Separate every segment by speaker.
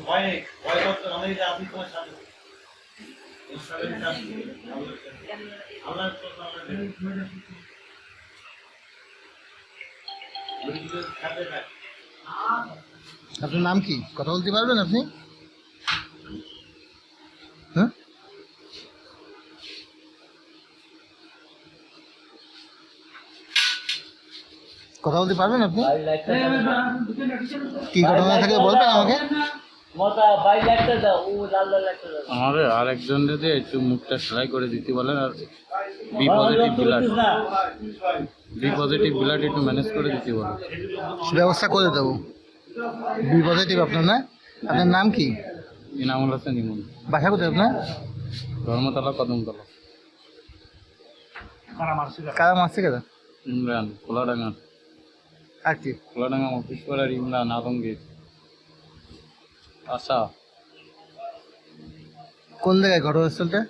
Speaker 1: ভয়ে ভয় অনেক আপনি তোমার সাথে।
Speaker 2: আপনার নাম কি? কথা বলতে পারবেন আপনি? হ্যাঁ? কথা বলতে পারবেন আপনি? কি ঘটনা থাকে বলবেন আমাকে?
Speaker 3: আমাদের আর একজন যদি একটু মুখটা সেলাই করে দিতে বলেন আর B positive blood B positive blood একটু ম্যানেজ করে দিতে বলেন।
Speaker 2: ব্যবস্থা করে দেবো। বি পজিটিভ আপনার না? আপনার নাম কি?
Speaker 3: ইনামুল হাসান ইমন।
Speaker 2: বাসা কোথায় আপনার?
Speaker 3: ধর্মতলা কদমতলা।
Speaker 2: কারা মারছে কেন
Speaker 3: ইমরান খোলাডাঙ্গা।
Speaker 2: আর কি?
Speaker 3: খোলাডাঙ্গা অফিস করার ইমরান আলমগীর। আশা
Speaker 2: কোন জায়গায় ঘটনাস্থলটা?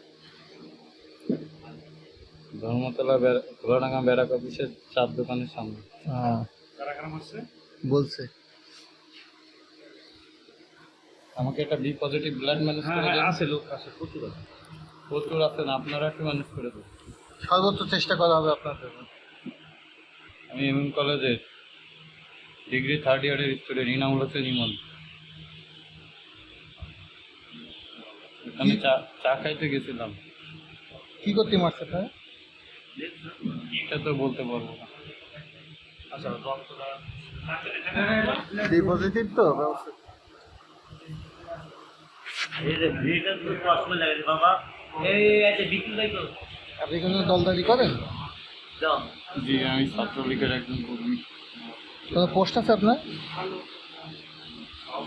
Speaker 3: ধর্মতলা বেড়া- খোলাডাঙ্গা ব্যারাক অফিসের চার দোকানের সামনে।
Speaker 2: বলছে?
Speaker 3: আমাকে একটা বি পজিটিভ ব্লাড ম্যানেজ করে দেন। আছে লোক আছে প্রচুর আছে। প্রচুর আছেন আপনারা একটু ম্যানেজ করে দেন।
Speaker 2: সর্বোচ্চ চেষ্টা করা হবে আপনার জন্য।
Speaker 3: আমি এমএম কলেজের ডিগ্রি থার্ড ইয়ারের স্টুডেন্ট ইনামুল হোসেন ইমন। এখানে চা চা খাইতে গেছিলাম।
Speaker 2: কি করতে মারছে আপনার
Speaker 3: এটা তো বলতে পারব না।
Speaker 2: বি পজিটিভ তো? ব্যবস্থা
Speaker 1: এই যে ভিড়টা তো কষ্ট লাগে বাবা। এই একটা বিক্রি তাই তো।
Speaker 2: আপনি কোনো দলদারি করেন?
Speaker 3: জি আমি ছাত্রলীগের একজন কর্মী।
Speaker 2: কোনো পোস্ট আছে আপনার?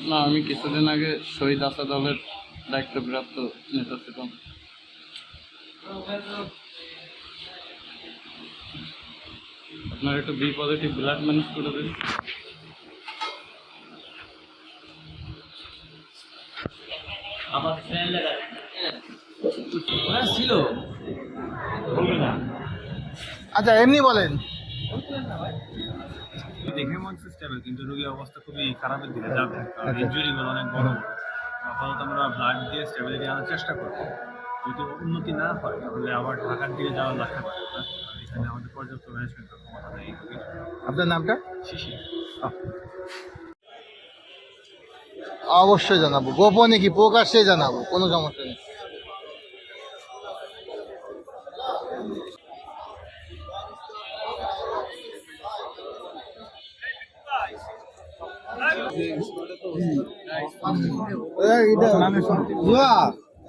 Speaker 3: না আমি কিছুদিন আগে শহীদ আশা দলের দায়িত্বপ্রাপ্ত নেতা ছিলাম আপনার একটু বি পজিটিভ ব্লাড ম্যানেজ করে দিন।
Speaker 1: আমার ফ্রেন্ড লাগা
Speaker 4: ছিল।
Speaker 2: আচ্ছা এমনি বলেন।
Speaker 5: দেখে মন সিস্টেমে কিন্তু রোগীর অবস্থা খুবই খারাপের দিকে যাবে। ইঞ্জুরিগুলো অনেক বড় বড়। আপাতত আমরা ব্লাড দিয়ে স্টেবিলিটি আনার চেষ্টা করব। যদি উন্নতি না হয় তাহলে আবার ঢাকার দিকে যাওয়া লাগতে পারে। এখানে আমাদের পর্যাপ্ত ম্যানেজমেন্ট ক্ষমতা নেই।
Speaker 2: আপনার নামটা?
Speaker 5: শিশির
Speaker 2: অবশ্যই জানাব। গোপনে কি প্রকাশ্যে জানাব? কোনো সমস্যা নেই।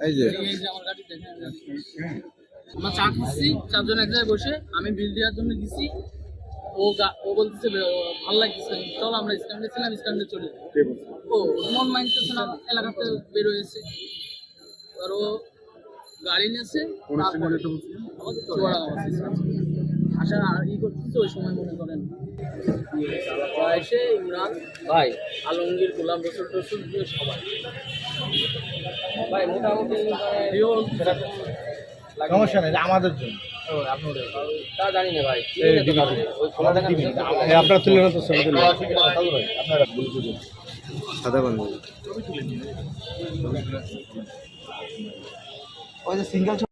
Speaker 2: এই যে
Speaker 4: আমরা চা খাচ্ছি চারজন এক জায়গায় বসে আমি বিল দেওয়ার জন্য গেছি। ও ও বলতেছে ভালো লাগতেছে চল আমরা স্ট্যান্ডে ছিলাম স্ট্যান্ডে চলে ও মন মানতেছে না এলাকাতে বের হয়েছে। আর ও গাড়ি নিয়েছে আমাদের চুয়াডাঙ্গা আর ই করতেছে ওই সময় মনে করেন। এসে ইমরান ভাই আলমগীর গোলাম রসুল টসুল দিয়ে সবাই। ভাই মোটামুটি মানে
Speaker 2: সমস্যা নেই আমাদের জন্য।
Speaker 4: তা জানি না ভাই
Speaker 2: আপনার ওই যে সিঙ্গেল